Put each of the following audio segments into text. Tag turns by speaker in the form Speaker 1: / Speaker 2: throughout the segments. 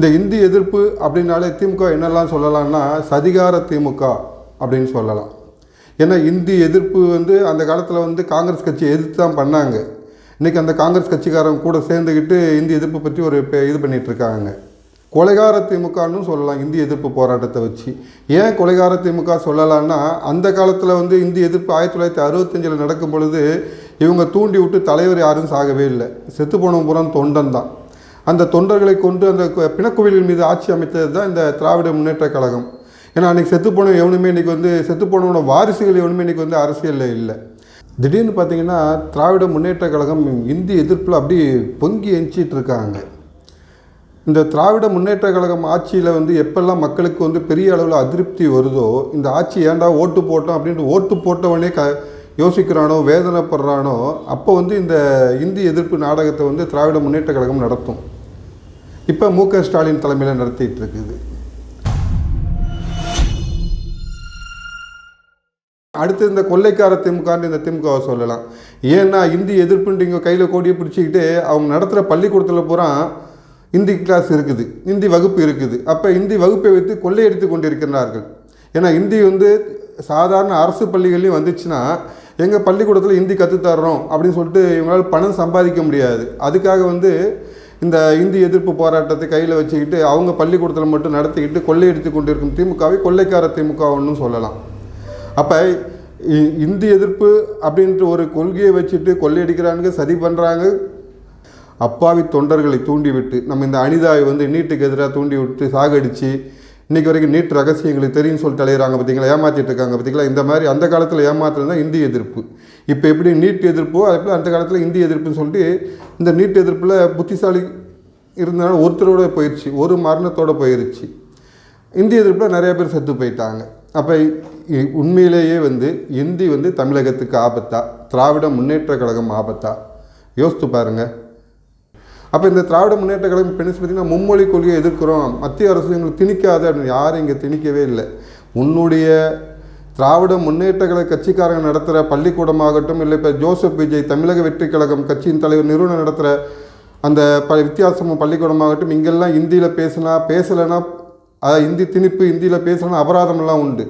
Speaker 1: இந்த இந்தி எதிர்ப்பு அப்படின்னாலே திமுக என்னெல்லாம் சொல்லலாம்னா சதிகார திமுக அப்படின்னு சொல்லலாம். ஏன்னா இந்தி எதிர்ப்பு வந்து அந்த காலத்தில் வந்து காங்கிரஸ் கட்சியை எதிர்த்து தான் பண்ணாங்க. இன்றைக்கி அந்த காங்கிரஸ் கட்சிக்காரங்க கூட சேர்ந்துக்கிட்டு இந்தி எதிர்ப்பு பற்றி ஒரு இது பண்ணிகிட்ருக்காங்க இருக்காங்க கொலைகார திமுகன்னு சொல்லலாம் இந்தி எதிர்ப்பு போராட்டத்தை வச்சு. ஏன் கொலைகார திமுக சொல்லலான்னா அந்த காலத்தில் வந்து இந்தி எதிர்ப்பு ஆயிரத்தி தொள்ளாயிரத்தி அறுபத்தஞ்சில் நடக்கும் பொழுது இவங்க தூண்டி விட்டு தலைவர் யாரும் சாகவே இல்லை. செத்து போன புறம் தொண்டன் தான் அந்த தொண்டர்களை கொண்டு அந்த பிணக்கோவில்கள் மீது ஆட்சி அமைத்தது தான் இந்த திராவிட முன்னேற்ற கழகம். ஏன்னா அன்றைக்கி செத்து போன எவனுமே இன்றைக்கி வந்து செத்து போனவனோட வாரிசுகள் எவனுமே இன்றைக்கி வந்து அரசியலில் இல்லை. திடீர்னு பார்த்தீங்கன்னா திராவிட முன்னேற்ற கழகம் இந்தி எதிர்ப்பில் அப்படி பொங்கி எஞ்சிட்டு இருக்காங்க. இந்த திராவிட முன்னேற்ற கழகம் ஆட்சியில் வந்து எப்பெல்லாம் மக்களுக்கு வந்து பெரிய அளவில் அதிருப்தி வருதோ இந்த ஆட்சி ஏன்டா ஓட்டு போட்டோம் அப்படின்ட்டு ஓட்டு போட்டவனே க யோசிக்கிறானோ வேதனைப்படுறானோ அப்போ வந்து இந்த இந்தி எதிர்ப்பு நாடகத்தை வந்து திராவிட முன்னேற்ற கழகம் நடத்தும். இப்போ மு க ஸ்டாலின் தலைமையில் நடத்திட்டு இருக்குது. அடுத்து இந்த கொள்ளைக்கார திமுகன்னு இந்த திமுகவை சொல்லலாம். ஏன்னா இந்தி எதிர்ப்புன்றீங்க கையில் கோடியை பிடிச்சிக்கிட்டு அவங்க நடத்துகிற பள்ளிக்கூடத்தில் பூரா இந்தி கிளாஸ் இருக்குது. இந்தி வகுப்பு இருக்குது. அப்போ இந்தி வகுப்பை வைத்து கொள்ளையடித்து கொண்டிருக்கிறார்கள் ஏன்னா இந்தி வந்து சாதாரண அரசு பள்ளிகள்லையும் வந்துச்சுன்னா எங்கள் பள்ளிக்கூடத்தில் இந்தி கற்றுத்தர்றோம் அப்படின்னு சொல்லிட்டு இவங்களால் பணம் சம்பாதிக்க முடியாது. அதுக்காக வந்து இந்த இந்தி எதிர்ப்பு போராட்டத்தை கையில் வச்சுக்கிட்டு அவங்க பள்ளிக்கூடத்தில் மட்டும் நடத்திக்கிட்டு கொள்ளையடித்து கொண்டிருக்கும் திமுகவை கொள்ளைக்கார திமுகன்னு சொல்லலாம். அப்போ இந்தி எதிர்ப்பு அப்படின்ற ஒரு கொள்கையை வச்சுட்டு கொள்ளையடிக்கிறாங்க சதி பண்ணுறாங்க அப்பாவி தொண்டர்களை தூண்டிவிட்டு நம்ம இந்த அனிதாவை வந்து நீட்டுக்கு எதிராக தூண்டி விட்டு சாகடிச்சு இன்னைக்கு வரைக்கும் நீட் ரகசியங்களுக்கு தெரியும்னு சொல்லிட்டு அலையிறாங்க பார்த்தீங்களா ஏமாற்றிட்டு இருக்காங்க பார்த்தீங்களா இந்த மாதிரி அந்த காலத்தில் ஏமாத்துறது தான் இந்தி எதிர்ப்பு. இப்போ எப்படி நீட் எதிர்ப்போ அதே போல் அந்த காலத்தில் இந்தி எதிர்ப்புன்னு சொல்லிட்டு இந்த நீட் எதிர்ப்பில் புத்திசாலி இருந்தனால ஒருத்தரோட போயிடுச்சு ஒரு மரணத்தோட போயிருச்சு. இந்திய எதிர்ப்பில் நிறைய பேர் செத்து போயிட்டாங்க. அப்போ உண்மையிலேயே வந்து இந்தி வந்து தமிழகத்துக்கு ஆபத்தா? திராவிட முன்னேற்ற கழகம் ஆபத்தா? யோசித்து பாருங்கள் அப்போ இந்த திராவிட முன்னேற்ற கழகம் இப்போ பார்த்தீங்கன்னா மும்மொழி கொள்கையை எதிர்க்கிறோம். மத்திய அரசு எங்களுக்கு திணிக்காது அப்படின்னு யாரும் இங்கே திணிக்கவே இல்லை. உன்னுடைய திராவிட முன்னேற்ற கழக கட்சிக்காரங்க நடத்துகிற பள்ளிக்கூடமாகட்டும் இல்லை இப்போ ஜோசப் விஜய் தமிழக வெற்றி கழகம் கட்சியின் தலைவர் நிறுவனம் நடத்துகிற அந்த ப வித்தியாசமும் பள்ளிக்கூடமாகட்டும் இங்கெல்லாம் ஹிந்தியில் பேசினா பேசலைன்னா இந்தி திணிப்பு ஹிந்தியில் பேசலைன்னா அபராதமெல்லாம் உண்டு.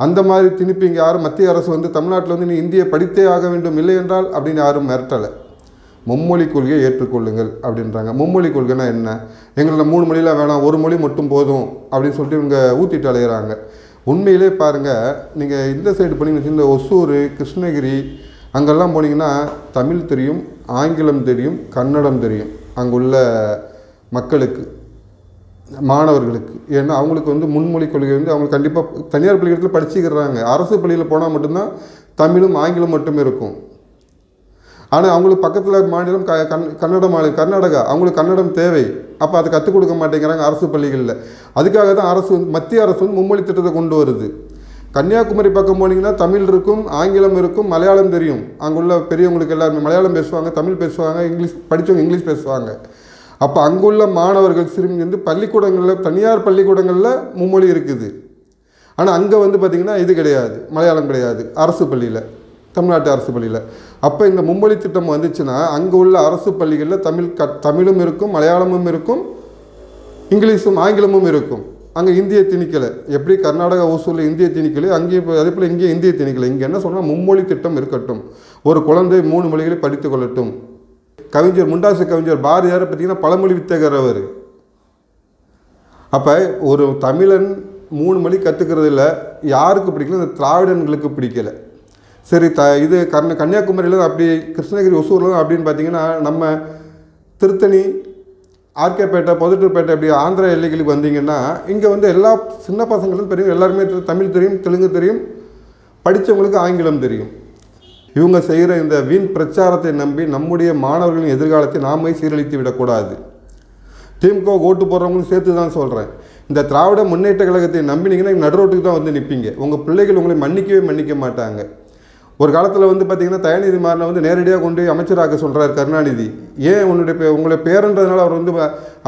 Speaker 1: அந்த மாதிரி திணிப்பு இங்கே யாரும் மத்திய அரசு வந்து தமிழ்நாட்டில் வந்து நீ இந்தியை படித்தே ஆக வேண்டும் இல்லை என்றால் அப்படின்னு யாரும் மிரட்டலை. மும்மொழி கொள்கையை ஏற்றுக்கொள்ளுங்கள் அப்படின்றாங்க. மும்மொழி கொள்கைனா என்ன? எங்களில் மூணு மொழியில் வேணாம் ஒரு மொழி மட்டும் போதும் அப்படின்னு சொல்லிட்டு இவங்க ஊற்றிட்டு அலையிறாங்க. உண்மையிலே பாருங்கள் நீங்கள் இந்த சைடு போனீங்கன்னு இந்த ஒசூர் கிருஷ்ணகிரி அங்கெல்லாம் போனீங்கன்னா தமிழ் தெரியும் ஆங்கிலம் தெரியும் கன்னடம் தெரியும் அங்குள்ள மக்களுக்கு மாணவர்களுக்கு. ஏன்னா அவங்களுக்கு வந்து முன்மொழி கொள்கை வந்து அவங்க கண்டிப்பாக தனியார் பள்ளிக்கூடத்தில் படிச்சுக்கிறாங்க. அரசு பள்ளியில் போனால் மட்டும்தான் தமிழும் ஆங்கிலம் மட்டுமே இருக்கும். ஆனால் அவங்களுக்கு பக்கத்தில் மாநிலம் க கன் கன்னட மாநிலம் கர்நாடகா அவங்களுக்கு கன்னடம் தேவை. அப்போ அதை கற்றுக் கொடுக்க மாட்டேங்கிறாங்க அரசு பள்ளிகளில். அதுக்காக தான் அரசு வந்து மத்திய அரசு வந்து மும்மொழி திட்டத்தை கொண்டு வருது. கன்னியாகுமரி பக்கம் போனீங்கன்னா தமிழ் இருக்கும் ஆங்கிலம் இருக்கும் மலையாளம் தெரியும். அங்குள்ள பெரியவங்களுக்கு எல்லாருமே மலையாளம் பேசுவாங்க தமிழ் பேசுவாங்க இங்கிலீஷ் படித்தவங்க இங்கிலீஷ் பேசுவாங்க. அப்போ அங்குள்ள மாணவர்கள் சிறுமி வந்து பள்ளிக்கூடங்களில் தனியார் பள்ளிக்கூடங்களில் மும்மொழி இருக்குது. ஆனால் அங்கே வந்து பார்த்திங்கன்னா இது கிடையாது மலையாளம் கிடையாது அரசு பள்ளியில். தமிழ்நாட்டு அரசு பள்ளியில். அப்போ இந்த மும்மொழி திட்டம் வந்துச்சுன்னா அங்கே உள்ள அரசு பள்ளிகளில் தமிழ் க தமிழும் இருக்கும் மலையாளமும் இருக்கும் இங்கிலீஷும் ஆங்கிலமும் இருக்கும். அங்கே இந்திய திணிக்கலை. எப்படி கர்நாடகா ஓசூரில் இந்திய திணிக்கலை அங்கேயும் இப்போ அதே போல் இங்கே இந்திய திணிக்கலை. இங்கே என்ன சொன்னால் மும்மொழி திட்டம் இருக்கட்டும். ஒரு குழந்தை மூணு மொழிகளை படித்து கொள்ளட்டும். கவிஞர் முண்டாசு கவிஞர் பாரதியார் பார்த்தீங்கன்னா பழமொழி வித்தகர் அவர் அப்போ ஒரு தமிழன் மூணு மொழி கற்றுக்கிறதுல யாருக்கு பிடிக்கல? இந்த திராவிடன்களுக்கு பிடிக்கல. சரி த இது கர்ண கன்னியாகுமரியில் அப்படி கிருஷ்ணகிரி ஒசூரில் அப்படின்னு பார்த்தீங்கன்னா நம்ம திருத்தணி ஆர்கேப்பேட்டை பொதுட்டூர்பேட்டை அப்படி ஆந்திரா எல்லைகளுக்கு வந்தீங்கன்னா இங்கே வந்து எல்லா சின்ன பசங்களும் தெரியும் எல்லாருமே தமிழ் தெரியும் தெலுங்கு தெரியும் படித்தவங்களுக்கு ஆங்கிலம் தெரியும். இவங்க செய்கிற இந்த வீண் பிரச்சாரத்தை நம்பி நம்முடைய மாணவர்களின் எதிர்காலத்தை நாமே சீரழித்து விடக்கூடாது. திமுக ஓட்டு போடுறவங்களும் சேர்த்து தான் சொல்கிறேன் இந்த திராவிட முன்னேற்ற கழகத்தை நம்பினீங்கன்னா நடுரோட்டுக்கு தான் வந்து நிற்பீங்க உங்கள் பிள்ளைகள் உங்களை மன்னிக்கவே மன்னிக்க மாட்டாங்க. ஒரு காலத்தில் வந்து பார்த்தீங்கன்னா தயாநிதி மாறனை வந்து நேரடியாக கொண்டு அமைச்சராக சொல்கிறார் கருணாநிதி. ஏன் உன்னுடைய பே உங்களை பேருன்றதுனால அவர் வந்து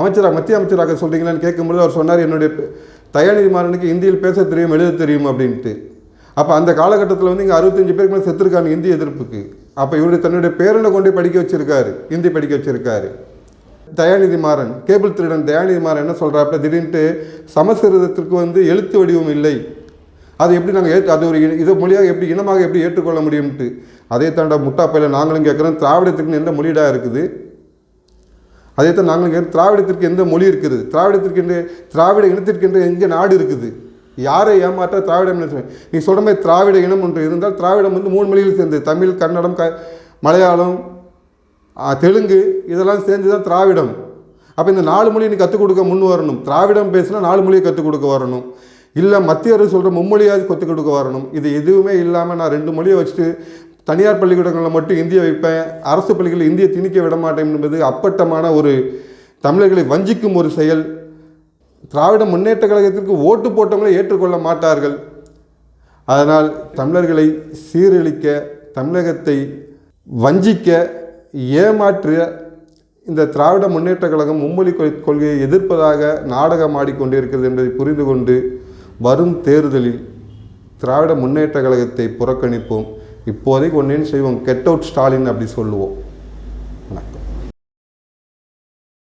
Speaker 1: அமைச்சராக மத்திய அமைச்சராக சொல்கிறீங்களான்னு கேட்கும்போது அவர் சொன்னார் என்னுடைய தயாநிதி மாறனுக்கு இந்தியில் பேச தெரியும் எழுத தெரியும் அப்படின்ட்டு. அப்போ அந்த காலகட்டத்தில் வந்து இங்கே அறுபத்தஞ்சு பேருக்கு மேலே செத்துருக்காங்க இந்தி எதிர்ப்புக்கு. அப்போ இவருடைய தன்னுடைய பேரனை கொண்டு படிக்க வச்சிருக்காரு இந்தி படிக்க வச்சிருக்காரு. தயாநிதி மாறன் கேபிள் திருடன் தயாநிதி மாறன் என்ன சொல்கிறாப்புல திடீர்னுட்டு சமஸ்கிருதத்திற்கு வந்து எழுத்து வடிவம் இல்லை. அது எப்படி நாங்கள் ஏற்று அது ஒரு இது மொழியாக எப்படி இனமாக எப்படி ஏற்றுக்கொள்ள முடியும்ட்டு அதே தாண்டா முட்டாப்பையில் நாங்களும் கேட்குறோம் திராவிடத்துக்குன்னு எந்த மொழிடா இருக்குது? அதே தான் நாங்களும் கேட்குறோம் திராவிடத்திற்கு எந்த மொழி இருக்குது? திராவிடத்திற்கு என்று திராவிட இனத்திற்கென்று எங்கே நாடு இருக்குது? யாரை ஏமாற்ற திராவிடம் நீ சொல்கிற மாதிரி திராவிட இனம் ஒன்று இருந்தால் திராவிடம் வந்து மூணு மொழியில் சேர்ந்து தமிழ் கன்னடம் க மலையாளம் தெலுங்கு இதெல்லாம் சேர்ந்து தான் திராவிடம். அப்போ இந்த நாலு மொழியை நீ கற்றுக் கொடுக்க முன் வரணும். திராவிடம் பேசினா நாலு மொழியை கற்றுக் கொடுக்க வரணும். இல்லை மத்திய அரசு சொல்கிற மும்மொழியாவது கொத்து கொடுக்க வரணும். இது எதுவுமே இல்லாமல் நான் ரெண்டு மொழியை வச்சுட்டு தனியார் பள்ளிக்கூடங்களில் மட்டும் இந்தியை வைப்பேன். அரசு பள்ளிகளில் இந்தியை திணிக்க விட மாட்டேன் என்பது அப்பட்டமான ஒரு தமிழர்களை வஞ்சிக்கும் ஒரு செயல். திராவிட முன்னேற்ற கழகத்திற்கு ஓட்டு போட்டவங்களை ஏற்றுக்கொள்ள மாட்டார்கள். அதனால் தமிழர்களை சீரழிக்க தமிழகத்தை வஞ்சிக்க ஏமாற்ற இந்த திராவிட முன்னேற்ற கழகம் மும்மொழி கொள்கையை எதிர்ப்பதாக நாடகம் ஆடிக்கொண்டிருக்கிறது என்பதை புரிந்து கொண்டு வரும் தேர்தலில் திராவிட முன்னேற்ற கழகத்தை புறக்கணிப்போம். இப்போதைக்கு ஒன்றேன்னு செய்வோம்? கெட் அவுட் ஸ்டாலின் அப்படி சொல்லுவோம்.